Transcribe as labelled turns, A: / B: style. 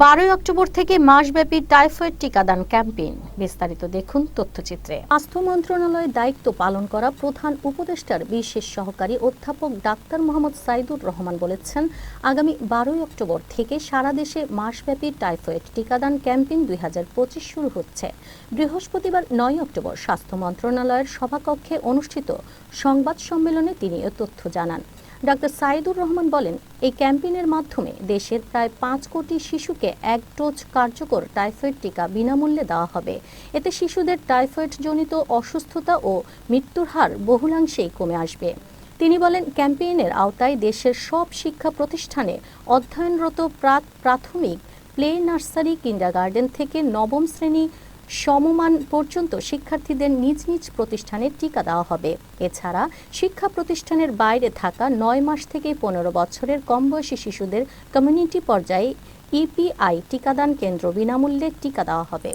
A: বারোই অক্টোবর থেকে মাসব্যাপী টাইফয়েড টিকাদান ক্যাম্পেইন। বিস্তারিত দেখুন তথ্যচিত্রে। স্বাস্থ্য মন্ত্রণালয়ের দায়িত্ব পালন করা প্রধান উপদেষ্টার বিশেষ সহকারী অধ্যাপক ডাক্তার মোহাম্মদ সাইদুর রহমান বলেছেন, আগামী বারোই অক্টোবর থেকে সারা দেশে মাসব্যাপী টাইফয়েড টিকাদান ক্যাম্পেইন দুই হাজার পঁচিশ শুরু হচ্ছে। বৃহস্পতিবার নয় অক্টোবর স্বাস্থ্য মন্ত্রণালয়ের সভাকক্ষে অনুষ্ঠিত সংবাদ সম্মেলনে তিনি এ তথ্য জানান। ডাক্তার সাইদুর রহমান বলেন, এই ক্যাম্পেইনের মাধ্যমে দেশের প্রায় পাঁচ কোটি শিশুকে এক ডোজ কার্যকর টাইফয়েড টিকা বিনামূল্যে দেওয়া হবে। এতে শিশুদের টাইফয়েড জনিত অসুস্থতা ও মৃত্যুর হার বহুলাংশেই কমে আসবে। তিনি বলেন, ক্যাম্পেইনের আওতায় দেশের সব শিক্ষা প্রতিষ্ঠানে অধ্যয়নরত প্রাথমিক প্লে নার্সারি কিন্ডারগার্ডেন থেকে নবম শ্রেণি সমমান পর্যন্ত শিক্ষার্থীদের নিজ নিজ প্রতিষ্ঠানে টিকা দেওয়া হবে। এছাড়া শিক্ষা প্রতিষ্ঠানের বাইরে থাকা নয় মাস থেকে পনেরো বছরের কম বয়সী শিশুদের কমিউনিটি পর্যায়ে ইপিআই টিকাদান কেন্দ্র বিনামূল্যে টিকা দেওয়া হবে।